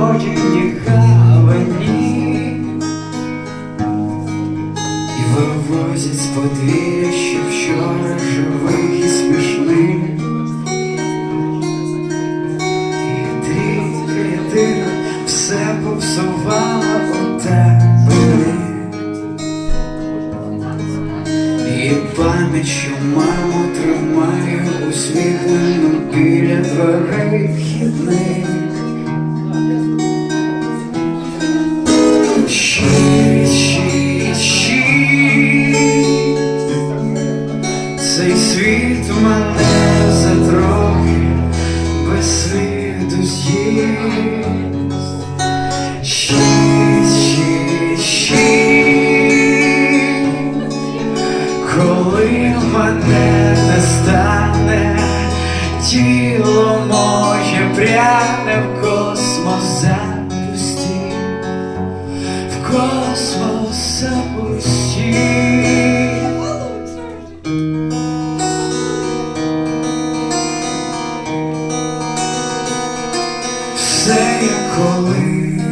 спокійні гавані І вивозять з подвір'я, що вчора живих і смішних. І трійка єдина все попсувала у тебе. І пам'ять, що маму тримає усміхнену біля дверей вхідних світ мене затрохи без сліду з'їсть. Щирість, щирість, щирість коли мене не стане, тіло моє пряне в космос запусті, в космос запусті. Все як колись.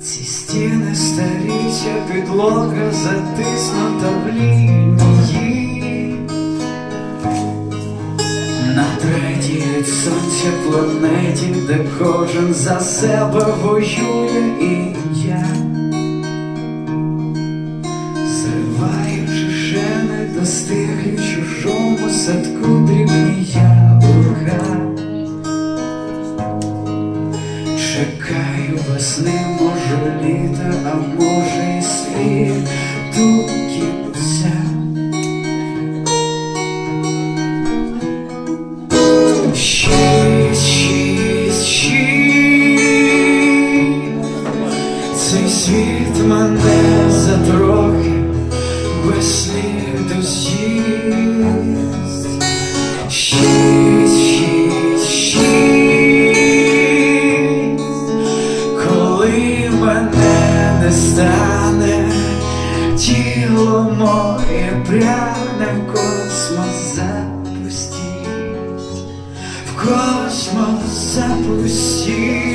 Ці стіни старіття, підлога затиснута в лінії На третій від сонця планеті, де кожен за себе воює і я Зриваючи достиглі в чужому садку дрібні весни, може літа, а може і світу кінця. Шість, шість, шість. Цей світ мене затрохи без сліду з'їсть. Шість, стане, тіло моє пряне в космос запустіть, в космос запустіть.